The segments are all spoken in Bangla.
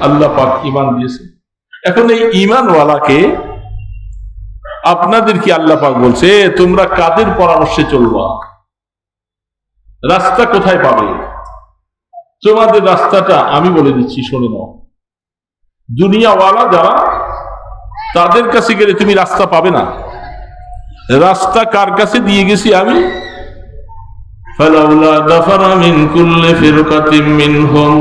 আল্লাহ পাক ইমান দিয়েছে এখন এই ইমানওয়ালাকে আপনাদের কি আল্লাহ পাক বলছে "এ, তোমরা কাদের পরামর্শে চলবা রাস্তা কোথায় পাবে তোমাদের রাস্তাটা আমি বলে দিচ্ছি শুনে নাও দুনিয়াওয়ালা যারা তাদের কাছে গেলে তুমি রাস্তা পাবে না রাস্তা কার কাছে দিয়ে গেছি আমি فلولا دفر من كل فرقة منهم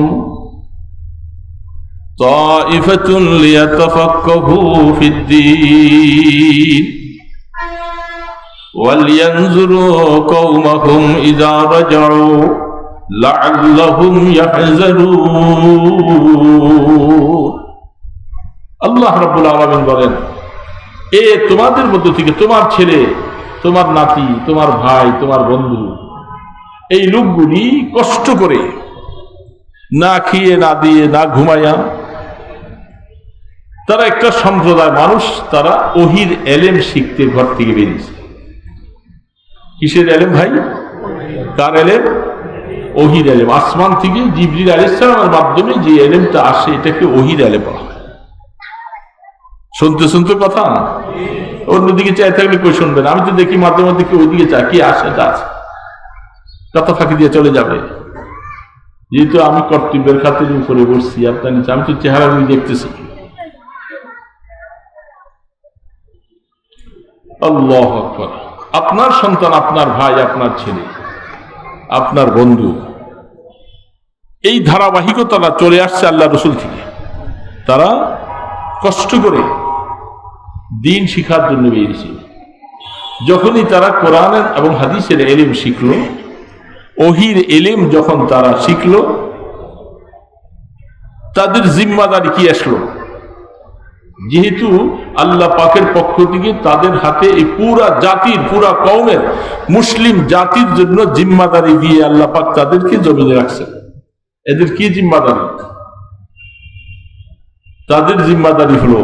طائفة ليتفقهوا في الدين ولينظروا قومهم إذا رجعوا لعلهم يحذرون আল্লাহ রাব্বুল আলামিন বলেন এ তোমাদের মধ্য থেকে তোমার ছেলে তোমার নাতি তোমার ভাই তোমার বন্ধু এই লোকগুলি কষ্ট করে না খেয়ে না দিয়ে না ঘুমাইয়া তারা একটা সম্প্রদায় মানুষ, তারা ওহির এলেম শিখতে ঘর থেকে বেরিয়েছে। কিসের এলেম ভাই? কার এলেম? ওহির এলেম। আসমান থেকে জিবরিল আলাইসালামের মাধ্যমে যে এলেমটা আসে, এটাকে ওহির এলেম বলা হয়। শুনতে শুনতে কথা? না অন্যদিকে চাই থাকলে কই শুনবেন? আমি তো দেখি মাঝে মধ্যে কি ওইদিকে চা কি আসে তা আছে। কথা ফাঁকি দিয়ে চলে যাবে। যেহেতু আমি কর্তব্যের খাতির উপরে বসছি, আপনার আমি তো চেহারা দেখতেছি। আল্লাহ আকবার। আপনার সন্তান, আপনার ভাই, আপনার ছেলে, আপনার বন্ধু, এই ধারাবাহিকতাটা চলে আসছে আল্লাহ রসুল থেকে। তারা কষ্ট করে দিন শিখার জন্য বেরিয়েছে। যখনই তারা কোরআনের এবং হাদিসের এলিম শিখল, ওহির এলিম যখন তারা শিখল, তাদের জিম্মাদারি কি আসলো? যেহেতু আল্লাহ পাকের পক্ষ থেকে তাদের হাতে এই পুরা জাতির, পুরা কওমের মুসলিম জাতির জন্য জিম্মাদারি দিয়ে আল্লাহ পাক তাদেরকে জমিনে রাখছেন। এদের কি জিম্মাদারি? তাদের জিম্মাদারি হলো,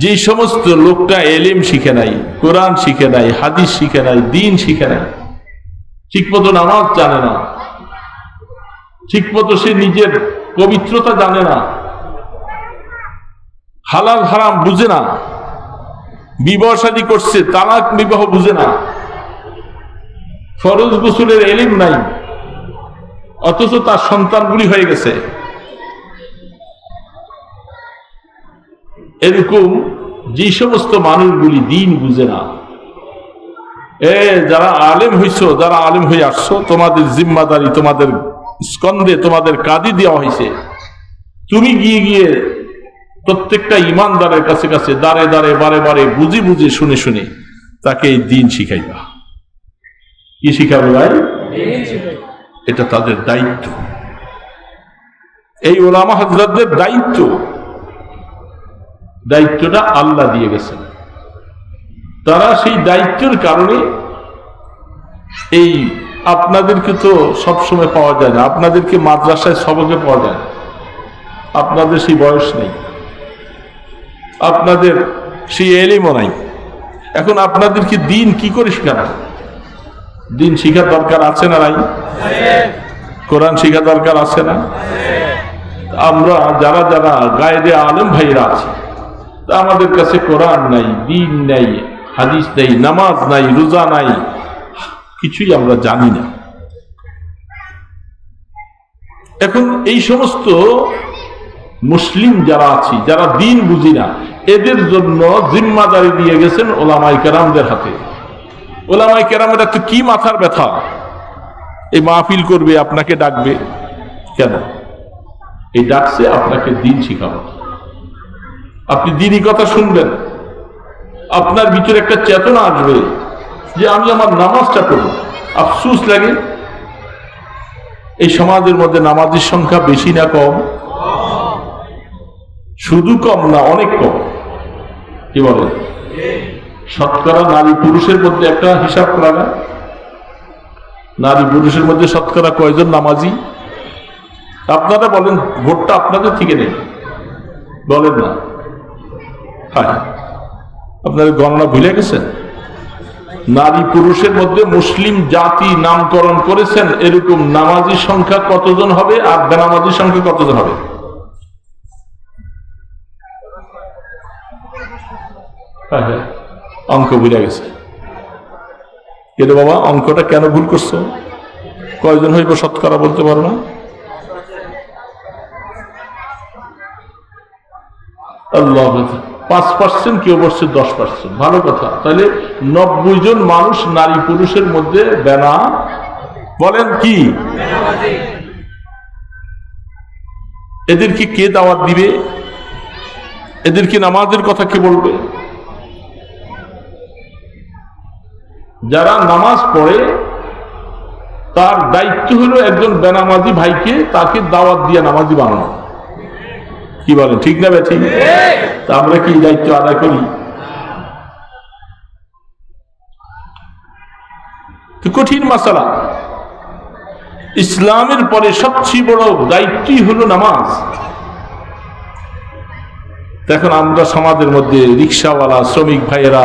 যে সমস্ত লোকটা এলেম শিখে নাই, কোরআন শিখে নাই, হাদিস শিখে নাই, দিন শিখে নাই ঠিক মতো নামাজ জানে না ঠিক মতো সে নিজের পবিত্রতা জানে না হালাল, হারাম বুঝে না। বিবাহ শাদী করছে, তালাক, বিবাহ বুঝে না। ফরজ গোসলের এলিম নাই, অথচ তার সন্তানগুলি হয়ে গেছে। এরকম যে সমস্ত মানুষগুলি দিন বুঝে না। এ, যারা আলেম হইছ, যারা আলেম হয়ে আসছো, তোমাদের জিম্মাদারি, তোমাদের স্কন্দে তোমাদের কাদি দেওয়া হয়েছে তুমি গিয়ে গিয়ে প্রত্যেকটা ইমানদারের কাছে কাছে দাঁড়ে দাঁড়ে, বারে বারে বুঝি বুঝি শুনে শুনে তাকে এই দিন শিখাইবা। কি শিখাবে ভাই? এটা তাদের দায়িত্ব। এই ওলামা হজরতদের দায়িত্ব। দায়িত্বটা আল্লাহ দিয়ে গেছেন। তারা সেই দায়িত্বের কারণে এই আপনাদেরকে তো সবসময় পাওয়া যায় না, আপনাদেরকে মাদ্রাসায় সবকে পাওয়া যায় আপনাদের সেই বয়স নেই। আপনাদের সেই এলিমও নাই। এখন আপনাদেরকে দিন কি করে শেখানো দিন শিখার দরকার আছে না নাই? কোরআন শিখা দরকার আছে না? আমরা যারা যারা গায়েদে আলেম ভাইরা আছে আমাদের কাছে কোরআন নাই, দিন নাই, হাদিস নাই, নামাজ নাই, রোজা নাই, কিছুই আমরা জানি না। এখন এই সমস্ত মুসলিম যারা আছি, যারা দিন বুঝি না, এদের জন্য জিম্মাদারি দিয়ে গেছেন ওলামাই কেরামদের হাতে। ওলামাই কেরামের তো কি মাথার ব্যথা? এই মাহফিল করবে, আপনাকে ডাকবে কেন? এই ডাকছে আপনাকে দিন শিখাবো। আপনি দিনই কথা শুনবেন। আপনার ভিতরে একটা চেতনা আসবে যে আমি আমার নামাজটা করব আফসুস লাগে। এই সমাজের মধ্যে নামাজের সংখ্যা বেশি না কম। শুধু কম না, অনেক কম। কি বলেন শতকরা নারী পুরুষের মধ্যে একটা হিসাব করা যায়। নারী পুরুষের মধ্যে শতকরা কয়জন নামাজি? আপনারা বলেন, ভোটটা আপনাদের থেকে নেই। বলেন না। হ্যাঁ। আপনাদের গণনা ভুলে গেছেন? নারী পুরুষের মধ্যে মুসলিম জাতি নামকরণ করেছেন, এরকম নামাজি সংখ্যা কতজন হবে আর বেনামাজি সংখ্যা কতজন হবে? অঙ্ক বুঝা গেছে। কিন্তু বাবা, অঙ্কটা কেন ভুল করছ? কয়জন হইব শতকরা বলতে পারো না? পাঁচ পার্সেন্ট কেউ বসছে দশ পার্সেন্ট ভালো কথা। তাহলে নব্বই জন মানুষ নারী পুরুষের মধ্যে বেনা। বলেন কি? এদেরকে কে দাওয়াত দিবে? এদেরকে নামাজের কথা কে বলবে? যারা নামাজ পড়ে তার দায়িত্ব হলো একজন বেনামাজি ভাইকে তাকে দাওয়াত দিয়ে নামাজি বানানো। কি বলেন ঠিক না ঠিক তা আমরা কি দায়িত্ব আদায় করি? কঠিন মাসালা। ইসলামের পরে সবচেয়ে বড় দায়িত্বই হলো নামাজ। দেখুন আমরা সমাজের মধ্যে রিক্সাওয়ালা শ্রমিক ভাইয়েরা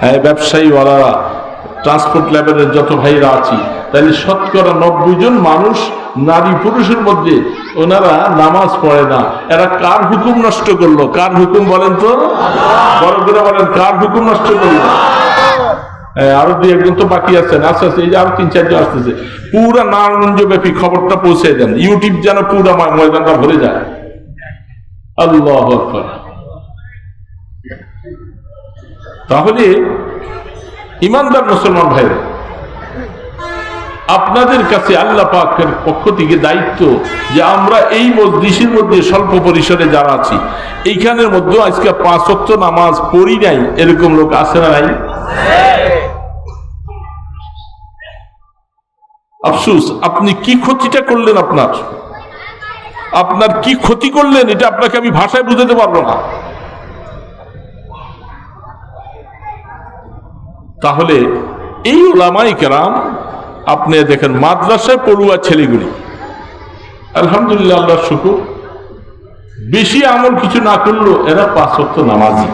হ্যাঁ, ব্যবসায়ীওয়ালারা ট্রান্সপোর্ট লেভেলের যত ভাইয়েরা আছি তাহলে শতকরা নব্বই জন মানুষ নারী পুরুষের মধ্যে ওনারা নামাজ পড়ে না। এরা কার হুকুম নষ্ট করল? কার হুকুম বলেন তো? বলেন, কার হুকুম নষ্ট করল? আরও দুই একজন তো বাকি আছেন, আস্তে আস্তে, এই যে আরও তিন চারজন আসতেছে। পুরা নারায়ণগঞ্জ ব্যাপী খবরটা পৌঁছে দেন। ইউটিউব যেন পুরা ময়- ময়দানটা ভরে যায়। আল্লাহ। তাহলে ইমানদার মুসলমান ভাইরা আপনাদের কাছে আল্লাহ পাকের পক্ষ থেকে দায়িত্ব যে আমরা এই মসজিদের মধ্যে স্বল্প পরিসরে যারা আছি, এইখানের মধ্যে আজকে পাঁচ ওয়াক্ত নামাজ পড়ি নাই, এরকম লোক আছে না নাই? আফসুস, আপনি কি ক্ষতিটা করলেন আপনার? আপনার কি ক্ষতি করলেন, এটা আপনাকে আমি ভাষায় বুঝাতে পারব না। তাহলে এই ওলামাই কেরাম, আপনি দেখেন মাদ্রাসায় পড়ুয়া ছেলেগুলি। আলহামদুলিল্লাহ আল্লাহ শুকুর। বেশি আমল কিছু না করল এরা পাঁচ ওয়াক্ত নামাজি।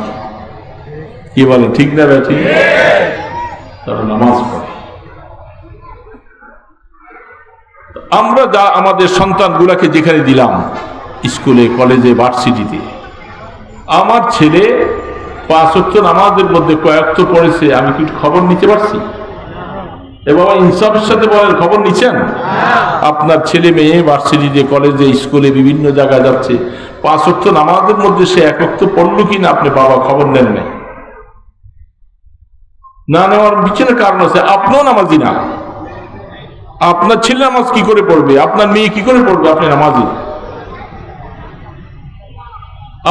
কি বলে ঠিক না ঠিক তারা নামাজ পড়ে। আমরা যা আমাদের সন্তানগুলাকে যেখানে দিলাম, স্কুলে, কলেজে, ভার্সিটিতে, আমার ছেলে পাঁচ নামাজের মধ্যে কয়েকটা পড়েছে, আমি কি খবর নিতে পারছি? এ বাবা ইনসাফের সাথে বলেন, খবর নিচ্ছেন? আপনার ছেলে মেয়ে ভার্সিটিতে কলেজে স্কুলে বিভিন্ন জায়গায় যাচ্ছে। পাঁচ ওয়াক্ত নামাজের মধ্যে সে এক ওয়াক্ত পড়ল কিনা আপনি বাবা খবর নেন নাই। না নেওয়ার পিছনে কারণ আছে, আপনিও নামাজি না। আপনার ছেলে নামাজ কি করে পড়বে? আপনার মেয়ে কি করে পড়বে? আপনি নামাজি।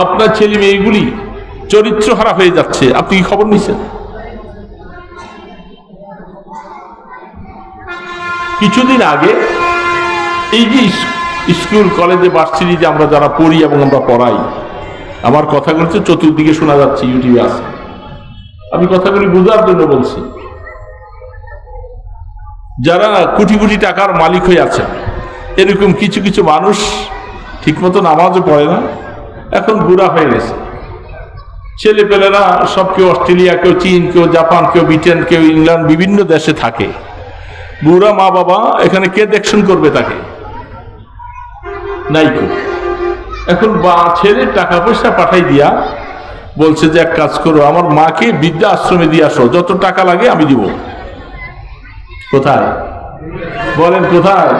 আপনার ছেলে মেয়েগুলি চরিত্র হারা হয়ে যাচ্ছে। আপনি কি খবর নিছেন? কিছুদিন আগে এই যে স্কুল, কলেজে, ভার্সিটিতে আমরা যারা পড়ি এবং আমরা পড়াই, আমার কথাগুলো তো চতুর্দিকে শোনা যাচ্ছে, ইউটিউবে আছে। আমি কথাগুলি বোঝার জন্য বলছি। যারা কোটি কোটি টাকার মালিক হয়ে আছে, এরকম কিছু কিছু মানুষ ঠিকমতো নামাজও পড়ে না, এখন বুড়া হয়ে গেছে। ছেলে পেলেরা সব কেউ অস্ট্রেলিয়া, কেউ চীন, কেউ জাপান, কেউ ব্রিটেন, কেউ ইংল্যান্ড, বিভিন্ন দেশে থাকে। বুড়া মা বাবা এখানে কে দেখশন করবে তাকে? নাই। এখন বা ছেলে টাকা পয়সা পাঠাই দিয়া বলছে যে, এক কাজ করো, আমার মাকে বিদ্যা আশ্রমে দিয়ে আসো, যত টাকা লাগে আমি দিব। কোথায়? বলেন কোথায়?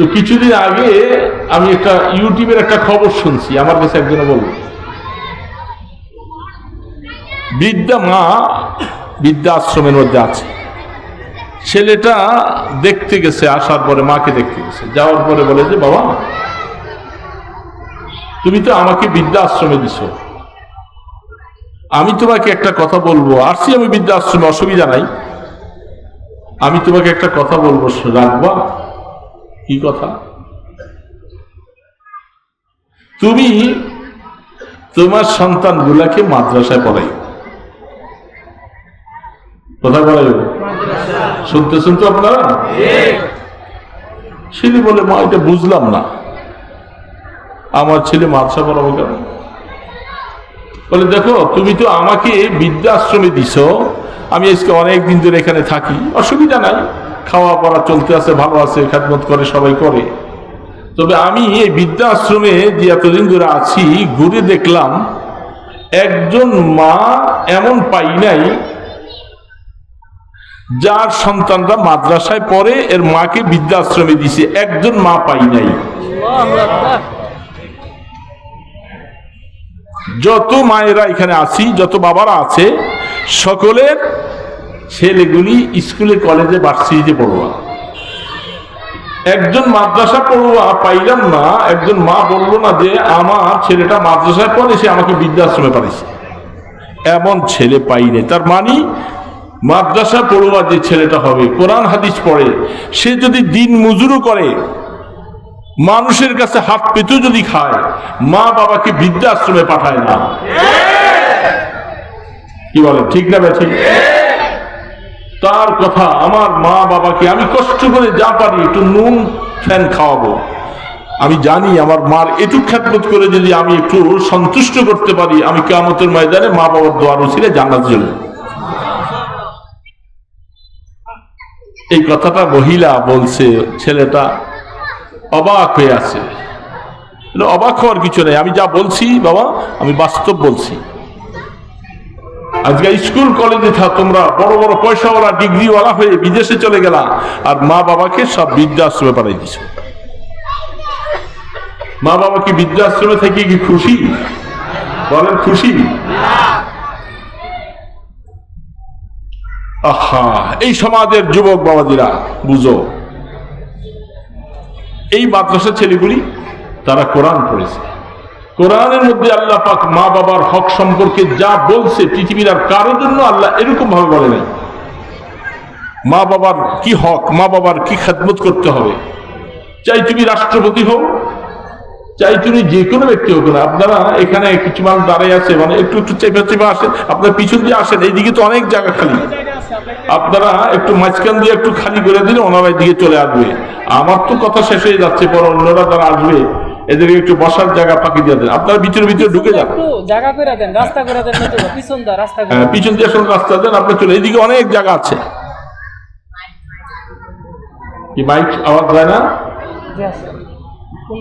তো কিছুদিন আগে আমি একটা ইউটিউবের একটা খবর শুনছি, আমার কাছে একজনে বলল। বিদ্যা মা বিদ্যা আশ্রমের মধ্যে আছে। ছেলেটা দেখতে গেছে, আসার পরে মাকে দেখতে গেছে। যাওয়ার পরে বলে যে, বাবা, তুমি তো আমাকে বিদ্যা আশ্রমে দিছো। আমি তোমাকে একটা কথা বলব, আসছি আমি বিদ্যা আশ্রমে অসুবিধা নাই। আমি তোমাকে একটা কথা বলব রাখবা। কি কথা? তুমি তোমার সন্তানগুলাকে মাদ্রাসায় পড়াই। কথা বলাই শুনতে শুনতে আপনারা? ছেলে বলে, মা, এটা বুঝলাম না। আমার ছেলে মাদ্রাসা পড়াবো কেন? বলে, দেখো, তুমি তো আমাকে বৃদ্ধাশ্রমে দিছ। আমি আজকে অনেক দিন ধরে এখানে থাকি। অসুবিধা নাই। খাওয়া পড়া চলতে আছে, ভালো আছে, খেদমত করে, সবাই করে। তবে আমি এই বৃদ্ধাশ্রমে যে এতদিন ধরে আছি, ঘুরে দেখলাম, একজন মা এমন পাই নাই, যার সন্তানরা মাদ্রাসায় পড়ে, এর মাকে বৃদ্ধাশ্রমে দিছে, একজন মা পাই নাই। যত মায়েরা এখানে আছি, যত বাবারা আছে, সকলের ছেলেগুলি স্কুলে, কলেজে, ভার্সিটিতে পড়ুয়া। একজন মাদ্রাসা পড়ুয়া, পাইলাম না, একজন মা বলল না যে, আমার ছেলেটা মাদ্রাসায় পড়ে, সে আমাকে বৃদ্ধাশ্রমে পাঠিয়েছে এমন ছেলে পাইনি তার মানে মাদ্রাসা পড়ুয়া যে ছেলেটা হবে, কোরআন, হাদিস পড়ে, সে যদি দিন মজুরও করে, মানুষের কাছে হাত পেতেও যদি খায়, মা বাবাকে বৃদ্ধাশ্রমে পাঠায় না। কি বলে ঠিক না বে ঠিক? তার কথা আমার মা বাবাকে আমি কষ্ট করে যা পারি একটু নুন, ফ্যান খাওয়াবো। আমি জানি আমার মার এটুক খ্যাতবোধ করে যদি আমি একটু সন্তুষ্ট করতে পারি, আমি কেমতের ময়দানে মা বাবার দোয়ার ছিল জানার জন্য এই কথাটা মহিলা বলছে, ছেলেটা অবাক হয়ে আছে। অবাক হওয়ার কিছু নেই, আমি যা বলছি বাবা, আমি বাস্তব বলছি। আজকে স্কুল, কলেজে থা তোমরা বড় বড় পয়সাওয়ালা, ডিগ্রিওয়ালা হয়ে বিদেশে চলে গেলা। আর মা বাবাকে সব বৃদ্ধাশ্রমে পাঠাই দিছ। মা বাবা কি বৃদ্ধাশ্রমে থেকে কি খুশি? বলেন, খুশি? আহা, এই সমাজের যুবক বাবাজিরা, বুঝো। এই মাদ্রাসা ছেলেগুলি, তারা কোরআন পড়েছে। কোরআনের মধ্যে আল্লাহ পাক মা বাবার হক সম্পর্কে যা বলছে পৃথিবীর আর কারোর জন্য আল্লাহ এরকম ভাবে বলে নাই। মা বাবার কি হক, মা বাবার কি খেদমত করতে হবে? চাই তুমি রাষ্ট্রপতি হও, চাই তুমি যে কোনো ব্যক্তি হোক না। আপনারা এখানে কিছু মানুষ দাঁড়াই আছে মানে একটু একটু চেপে চেপে আসেন, আপনার পিছন দিয়ে আসেন, এইদিকে তো অনেক জায়গা খালি। আপনারা একটু মাঝখান দিয়ে একটু খালি করে দিলে ওনারা দিকে চলে আসবে। আমার তো কথা শেষ হয়ে যাচ্ছে, পর অন্যরা যারা আসবে এদেরকে একটু বসার জায়গা ফাঁকি দিয়ে দেন। আপনারা ভিতরে ভিতরে ঢুকে যান। জায়গা করে দেন রাস্তা করে দেন নতুবা, পিছন দা রাস্তা হ্যাঁ, পিছন দিয়ে রাস্তা দেন আপনার চলে এইদিকে অনেক জায়গা আছে। কি মাইক আওয়াজ যায় না? জি আছে। কোন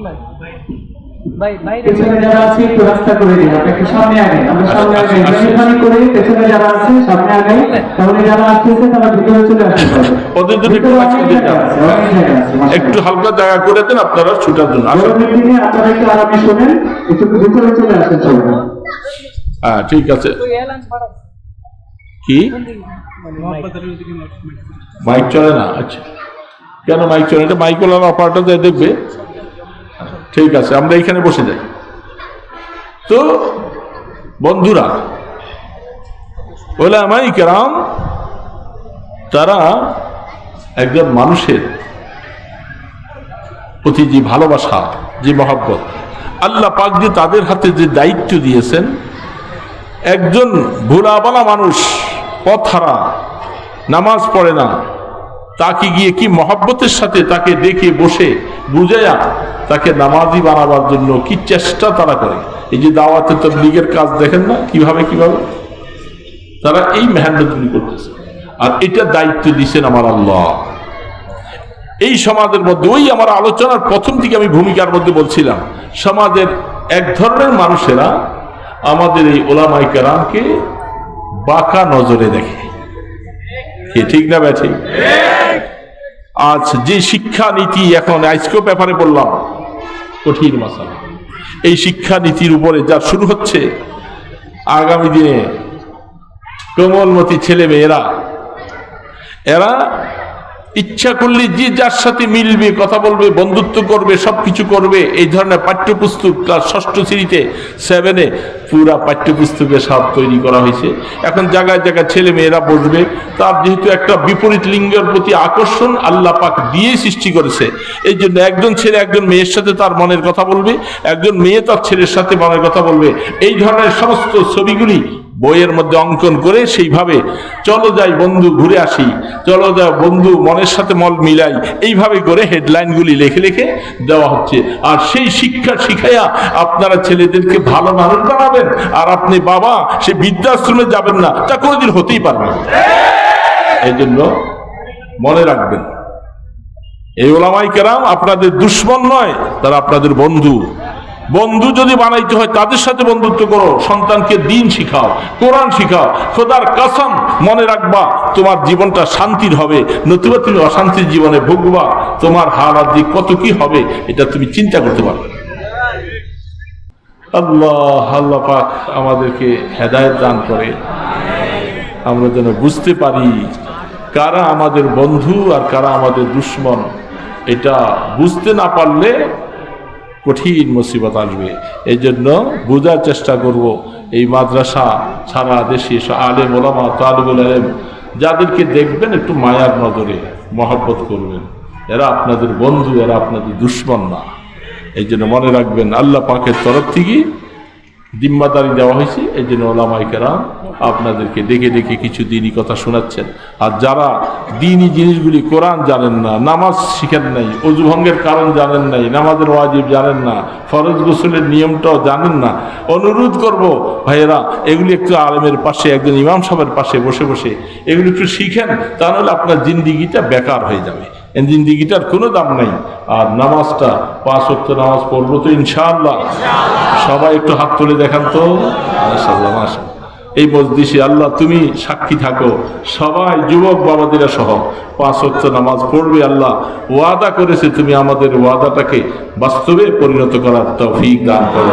পেছনে যারা আছে একটু রাস্তা করে দিন আপনি সামনে আগে আমরা সামনে আগে মেহরবানি করে পেছনে যারা আছে সামনে আগে তাহলে যারা আসতেছে তারা ভিতরে চলে আসতে পারবে। ওদের জন্য একটু। একটু হালকা জায়গা করে দেন আপনারা ছুটার জন্য। আসেন। দিনে আপনারা একটু আরামে শোনেন একটু ভিতরে চলে আসেন সবাই হ্যাঁ ঠিক আছে। কি? মাইক চলে না। আচ্ছা। কেন মাইক চলে এটা মাইক ওলার অপারেটর দেখবে। ঠিক আছে, আমরা এখানে বসে যাই। তো, বন্ধুরা, ওলামাই কেরাম, তারা একজন মানুষের প্রতি যে ভালোবাসা, যে মহাব্বত, আল্লাহ পাক যে তাদের হাতে যে দায়িত্ব দিয়েছেন, একজন ভোলাবালা মানুষ পথ হারা নামাজ পড়ে না তাকে গিয়ে কি মহাব্বতের সাথে তাকে দেখে, বসে, বুঝাইয়া তাকে নামাজি বানাবার জন্য কি চেষ্টা তারা করে? এই যে দাওয়াতে তবলিগের কাজ দেখেন না? কীভাবে কীভাবে? তারা এই মেহান্নতগুলি করতেছে। আর এটা দায়িত্ব দিচ্ছেন আমার আল্লাহ। এই সমাজের মধ্যে, ওই আমার আলোচনার প্রথম দিকে আমি ভূমিকার মধ্যে বলছিলাম, সমাজের এক ধরনের মানুষেরা আমাদের এই ওলামাই কেরামকে বাঁকা নজরে দেখে। ঠিক না ব্যাঠিক? আজ যে শিক্ষা নীতি এখন আজকেও ব্যাপারে বললাম, কঠিন মশালা। এই শিক্ষা নীতির উপরে যা শুরু হচ্ছে, আগামী দিনে কোমলমতি ছেলে মেয়েরা এরা ইচ্ছা করলে যে যার সাথে মিলবে, কথা বলবে, বন্ধুত্ব করবে, সবকিছু করবে, এই ধরনের পাঠ্যপুস্তক ক্লাস ষষ্ঠ শ্রেণীতে সেভেনে পুরা পাঠ্যপুস্তকে সব তৈরি করা হয়েছে। এখন জায়গায় জায়গায় ছেলে মেয়েরা বসবে। তার যেহেতু একটা বিপরীত লিঙ্গের প্রতি আকর্ষণ আল্লাহ পাক দিয়ে সৃষ্টি করেছে। এই জন্য একজন ছেলে একজন মেয়ের সাথে তার মনের কথা বলবে, একজন মেয়ে তার ছেলের সাথে মনের কথা বলবে। এই ধরনের সমস্ত ছবিগুলি বইয়ের মধ্যে অঙ্কন করে সেইভাবে, চলো যাই বন্ধু, ঘুরে আসি। চলো যাই বন্ধু, মনের সাথে মল মিলাই। এইভাবে করে হেডলাইনগুলি লেখে লিখে দেওয়া হচ্ছে। আর সেই শিক্ষা শিখাইয়া আপনারা ছেলেদেরকে ভালো মানুষ বানাবেন। আর আপনি বাবা, সে বৃদ্ধাশ্রমে যাবেন না, তা কোনোদিন হতেই পারবে না। এই জন্য মনে রাখবেন, এই ওলামাই কেরাম আপনাদের দুশ্মন নয়, তারা আপনাদের বন্ধু। বন্ধু যদি বানাইতে হয়, তাদের সাথে বন্ধুত্ব করো। সন্তানকে দিন শিখাও, কোরআন শিখাও। খোদার কসম মনে রাখবা, তোমার জীবনটা শান্তির হবে। নতুবা তুমি অশান্তির জীবনে ভুগবা, তোমার হার আর দিক কত কি হবে, এটা তুমি চিন্তা করতে পারবে। আল্লাহ আল্লাহ পাক আমাদেরকে হেদায়েত দান করে। আমরা যেন বুঝতে পারি, কারা আমাদের বন্ধু আর কারা আমাদের দুশ্মন। এটা বুঝতে না পারলে কঠিন মুসিবত আসবে। এই জন্য বোঝার চেষ্টা করব, এই মাদ্রাসা সারা দেশে আলেম, ওলামা, তালিবুল আলেম যাদেরকে দেখবেন একটু মায়ার নজরে মহব্বত করবেন। এরা আপনাদের বন্ধু, এরা আপনাদের দুশ্মন না। এই জন্য মনে রাখবেন, আল্লাহ পাকের তরফ থেকে জিম্মাদারি দেওয়া হয়েছে, এই জন্য ওলামাইকেরা আপনাদেরকে ডেকে ডেকে কিছু দিনই কথা শোনাচ্ছেন। আর যারা দিনই জিনিসগুলি কোরআন জানেন না, নামাজ শিখেন নাই, অজু ভঙ্গের কারণ জানেন নাই, নামাজের ওয়াজিব জানেন না, ফরজ গোসলের নিয়মটাও জানেন না, অনুরোধ করব, ভাইয়েরা, এগুলি একটু আলেমের পাশে, একজন ইমাম সাহেবের পাশে বসে বসে এগুলি একটু শিখেন, তাহলে আপনার জিন্দিগিটা বেকার হয়ে যাবে। জিন্দিগিটার কোনো দাম নাই। আর নামাজটা পাঁচ ওয়াক্ত নামাজ পড়ব তো ইনশাআল্লাহ। সবাই একটু হাত তুলে দেখান তো। এই মসজিষে আল্লাহ তুমি সাক্ষী থাকো। সবাই যুবক বাবাদেরা সহ পাঁচ ওয়াক্ত নামাজ পড়বে আল্লাহ। ওয়াদা করেছে তুমি আমাদের ওয়াদাটাকে বাস্তবে পরিণত করার তৌফিক দান করো।